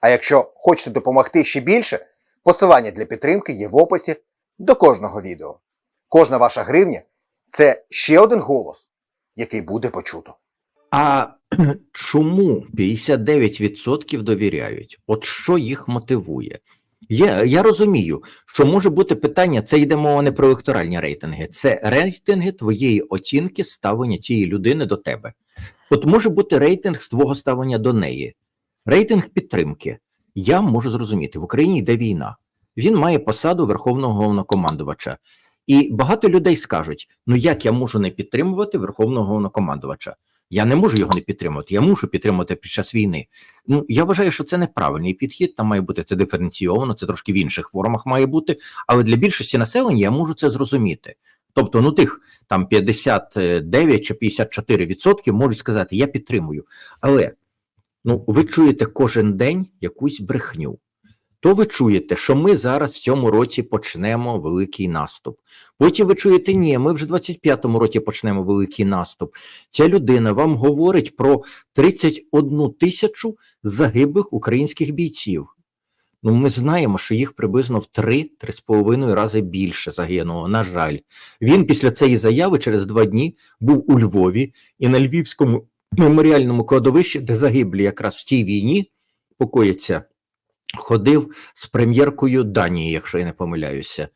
А якщо хочете допомогти ще більше, посилання для підтримки є в описі до кожного відео. Кожна ваша гривня це ще один голос, який буде почуто. А чому 59% довіряють? От що їх мотивує? Я, я розумію, що може бути питання, це йде мова не про електоральні рейтинги, це рейтинги твоєї оцінки ставлення цієї людини до тебе. От може бути рейтинг з твого ставлення до неї, рейтинг підтримки. Я можу зрозуміти, в Україні йде війна. Він має посаду верховного головнокомандувача. І багато людей скажуть: ну як я можу не підтримувати верховного головнокомандувача? Я не можу його не підтримувати, я мушу підтримувати під час війни. Ну я вважаю, що це неправильний підхід. Там має бути це диференційовано, це трошки в інших формах має бути. Але для більшості населення я можу це зрозуміти. Тобто, ну тих там 59 чи 54 відсотків можуть сказати, я підтримую. Але ну ви чуєте кожен день якусь брехню. То ви чуєте, що ми зараз в цьому році почнемо великий наступ. Потім ви чуєте, ні, ми вже в 25-му році почнемо великий наступ. Ця людина вам говорить про 31 тисячу загиблих українських бійців. Ну, ми знаємо, що їх приблизно в 3-3,5 рази більше загинуло. На жаль, він після цієї заяви через два дні був у Львові і на Львівському меморіальному кладовищі, де загиблі якраз в тій війні покоїться, ходив з прем'єркою Данії, якщо я не помиляюся,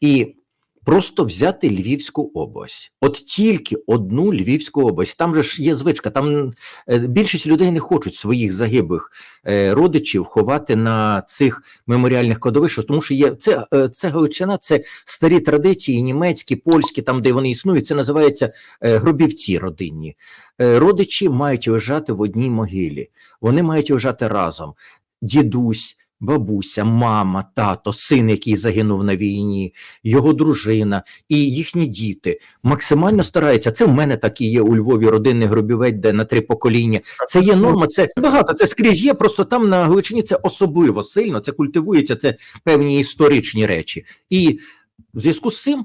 і просто взяти Львівську область. От тільки одну Львівську область. Там же ж є звичка. Там е, більшість людей не хочуть своїх загиблих е, родичів ховати на цих меморіальних кладовищах, тому що є це, е, це Галичина, це старі традиції, німецькі, польські, там де вони існують. Це називається гробівці родинні. Родичі мають лежати в одній могилі. Вони мають лежати разом дідусь, бабуся, мама, тато, син, який загинув на війні, його дружина і їхні діти максимально стараються. Це в мене так і є у Львові родинний гробівець, де на три покоління. Це є норма, це багато. Це скрізь є. Просто там на Галичині це особливо сильно. Це культивується, це певні історичні речі. І в зв'язку з цим.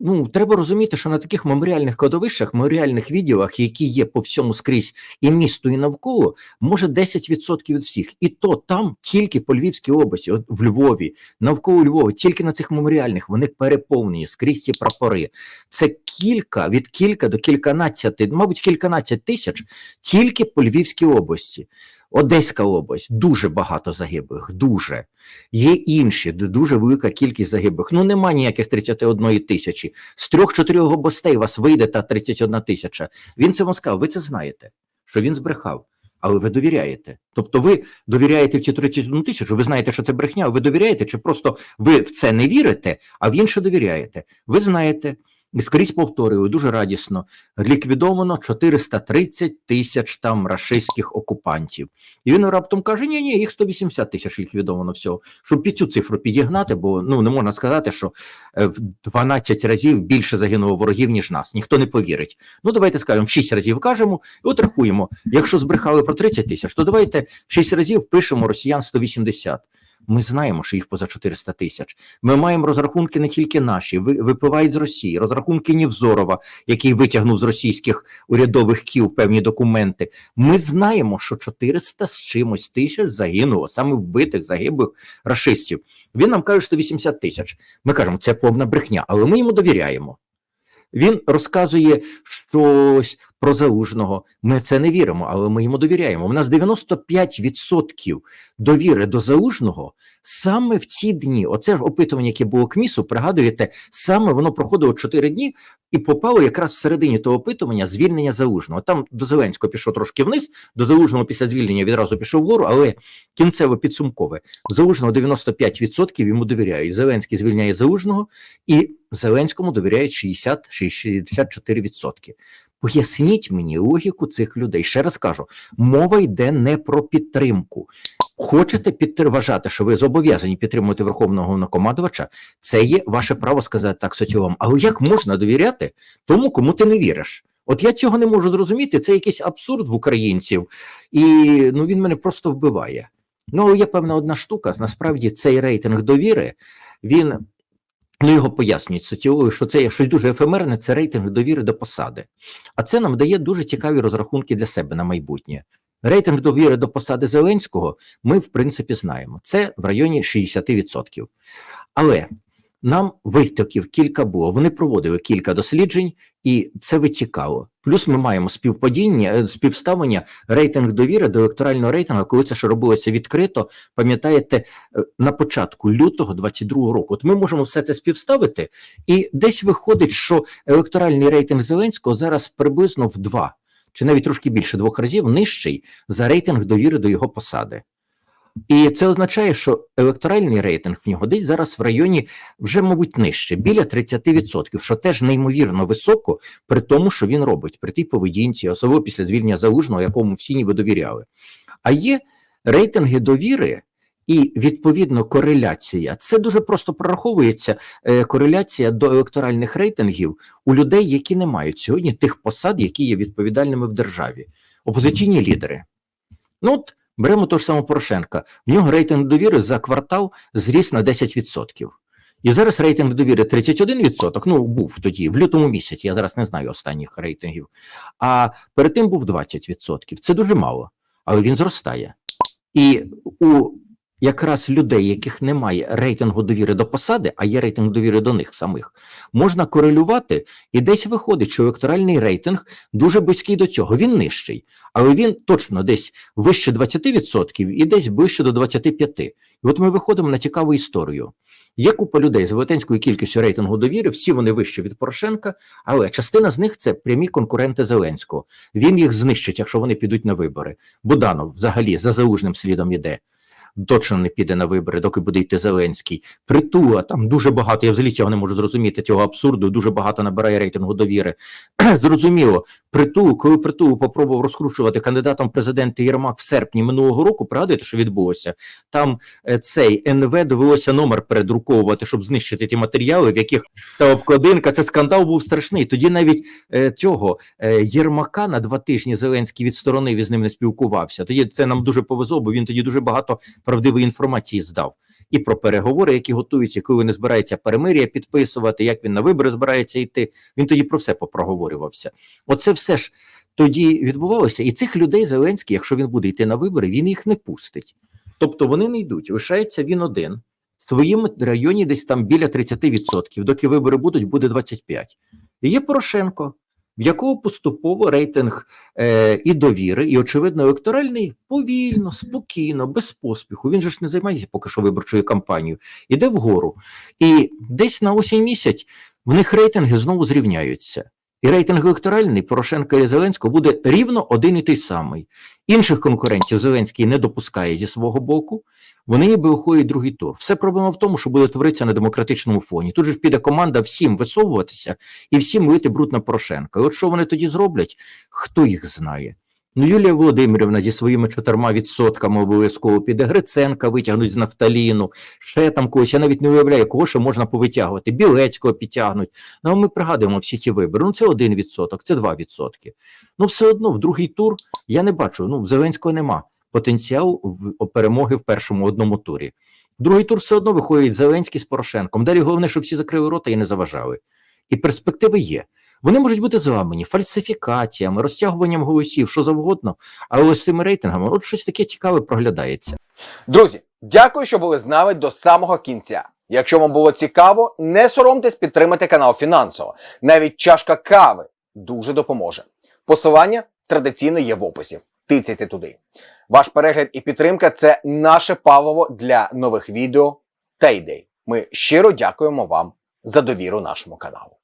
Ну, треба розуміти, що на таких меморіальних кладовищах, меморіальних відділах, які є по всьому скрізь і місту, і навколо, може 10% від всіх. І то там тільки по Львівській області, от в Львові, навколо Львова, тільки на цих меморіальних вони переповнені скрізь ці прапори. Це кілька від кілька до кільканадцяти, мабуть, кільканадцять тисяч тільки по Львівській області. Одеська область дуже багато загиблих, дуже є інші, де дуже велика кількість загиблих. Ну нема ніяких 31 тисячі. З трьох-чотирьох областей вас вийде та 31 тисяча. Він це вам сказав, ви це знаєте, що він збрехав. Але ви довіряєте. Тобто ви довіряєте в ці 31 тисячу, ви знаєте, що це брехня, ви довіряєте, чи просто ви в це не вірите, а в інше довіряєте. Ви знаєте, і скрізь повторюю, дуже радісно, ліквідовано 430 тисяч там рашистських окупантів. І він раптом каже: ні, ні, їх 180 тисяч ліквідовано всього. Щоб під цю цифру підігнати, бо ну не можна сказати, що е, в 12 разів більше загинуло ворогів, ніж нас. Ніхто не повірить. Ну, давайте скажемо, в 6 разів кажемо, і от рахуємо. Якщо збрехали про 30 тисяч, то давайте в 6 разів пишемо росіян 180. Ми знаємо, що їх поза 400 тисяч. Ми маємо розрахунки не тільки наші, ви- випливають з Росії, розрахунки Нівзорова, який витягнув з російських урядових кіл певні документи. Ми знаємо, що 400 з чимось тисяч загинуло, саме вбитих, загиблих рашистів. Він нам каже, 180 тисяч. Ми кажемо, це повна брехня, але ми йому довіряємо. Він розказує щось про залужного. Ми це не віримо, але ми йому довіряємо. У нас 95% довіри до залужного саме в ці дні. Оце ж опитування, яке було КМІСу, пригадуєте, саме воно проходило 4 дні і попало якраз в середині того опитування звільнення залужного. Там до Зеленського пішов трошки вниз, до залужного після звільнення відразу пішов вгору, але кінцево підсумкове. Залужного 95% йому довіряють. Зеленський звільняє залужного і Зеленському довіряють 60-64%. Поясніть мені логіку цих людей. Ще раз кажу, мова йде не про підтримку. Хочете підтр- вважати, що ви зобов'язані підтримувати верховного головнокомандувача, це є ваше право сказати так соціолом. Але як можна довіряти тому, кому ти не віриш? От я цього не можу зрозуміти. Це якийсь абсурд в українців, і ну він мене просто вбиває. Ну, є певна одна штука. Насправді цей рейтинг довіри, він ну його пояснюють соціологи, що це є щось дуже ефемерне, це рейтинг довіри до посади. А це нам дає дуже цікаві розрахунки для себе на майбутнє. Рейтинг довіри до посади Зеленського ми, в принципі, знаємо. Це в районі 60%. Але нам витоків кілька було. Вони проводили кілька досліджень, і це витікало. Плюс ми маємо співпадіння, е, співставлення рейтинг довіри до електорального рейтингу, коли це ще робилося відкрито. Пам'ятаєте, е, на початку лютого 22 року. От ми можемо все це співставити, і десь виходить, що електоральний рейтинг Зеленського зараз приблизно в два чи навіть трошки більше двох разів нижчий за рейтинг довіри до його посади. І це означає, що електоральний рейтинг в нього десь зараз в районі вже, мабуть, нижче, біля 30%, що теж неймовірно високо, при тому, що він робить, при тій поведінці, особливо після звільнення залужного, якому всі ніби довіряли. А є рейтинги довіри. І відповідно кореляція. Це дуже просто прораховується е, кореляція до електоральних рейтингів у людей, які не мають сьогодні тих посад, які є відповідальними в державі. Опозиційні лідери. Ну от беремо того ж самого Порошенка. В нього рейтинг довіри за квартал зріс на 10%. І зараз рейтинг довіри 31%, ну був тоді, в лютому місяці, я зараз не знаю останніх рейтингів. А перед тим був 20%. Це дуже мало, але він зростає. І у якраз людей, яких немає рейтингу довіри до посади, а є рейтинг довіри до них самих, можна корелювати, і десь виходить, що електоральний рейтинг дуже близький до цього. Він нижчий, але він точно десь вище 20% і десь ближче до 25%. І от ми виходимо на цікаву історію. Є купа людей з велетенською кількістю рейтингу довіри, всі вони вищі від Порошенка, але частина з них це прямі конкуренти Зеленського. Він їх знищить, якщо вони підуть на вибори. Буданов взагалі за залужним слідом іде. Точно не піде на вибори, доки буде йти Зеленський. Притула там дуже багато. Я взагалі цього не можу зрозуміти. Цього абсурду дуже багато набирає рейтингу довіри. Зрозуміло, притул, коли притул попробував розкручувати кандидатом в президенти Єрмак в серпні минулого року. Пригадуєте, що відбулося? Там е, цей НВ довелося номер передруковувати, щоб знищити ті матеріали, в яких та обкладинка. Це скандал був страшний. Тоді навіть е, цього е, Єрмака на два тижні Зеленський відсторонив і з ним не спілкувався. Тоді це нам дуже повезло, бо він тоді дуже багато правдивої інформації здав і про переговори, які готуються, коли він не збирається перемир'я підписувати, як він на вибори збирається йти. Він тоді про все попроговорювався. Оце все ж тоді відбувалося, і цих людей Зеленський, якщо він буде йти на вибори, він їх не пустить. Тобто вони не йдуть. Лишається він один. В своєму районі десь там біля 30%, доки вибори будуть, буде 25%. І є Порошенко, в якого поступово рейтинг е, і довіри, і, очевидно, електоральний повільно, спокійно, без поспіху. Він же ж не займається поки що виборчою кампанією, іде вгору. І десь на осінь місяць в них рейтинги знову зрівняються. І рейтинг електоральний Порошенка і Зеленського буде рівно один і той самий. Інших конкурентів Зеленський не допускає зі свого боку. Вони ніби виходять другий тур. Все проблема в тому, що буде творитися на демократичному фоні. Тут же піде команда всім висовуватися і всім лити бруд на Порошенка. І от що вони тоді зроблять, хто їх знає. Ну, Юлія Володимирівна зі своїми чотирма відсотками обов'язково піде Гриценка витягнуть з нафталіну, ще там когось. Я навіть не уявляю, кого ще можна повитягувати. Білецького підтягнуть. Ну, а ми пригадуємо всі ці вибори. Ну, це один відсоток, це два відсотки. Ну, все одно, в другий тур я не бачу. Ну, в Зеленського нема потенціалу перемоги в першому одному турі. Другий тур все одно виходить Зеленський з Порошенком. Далі головне, щоб всі закрили рота і не заважали. І перспективи є. Вони можуть бути зламані фальсифікаціями, розтягуванням голосів, що завгодно, але з цими рейтингами от щось таке цікаве проглядається. Друзі, дякую, що були з нами до самого кінця. Якщо вам було цікаво, не соромтесь підтримати канал фінансово. Навіть чашка кави дуже допоможе. Посилання традиційно є в описі. Тицяйте туди. Ваш перегляд і підтримка це наше паливо для нових відео та ідей. Ми щиро дякуємо вам за довіру нашому каналу.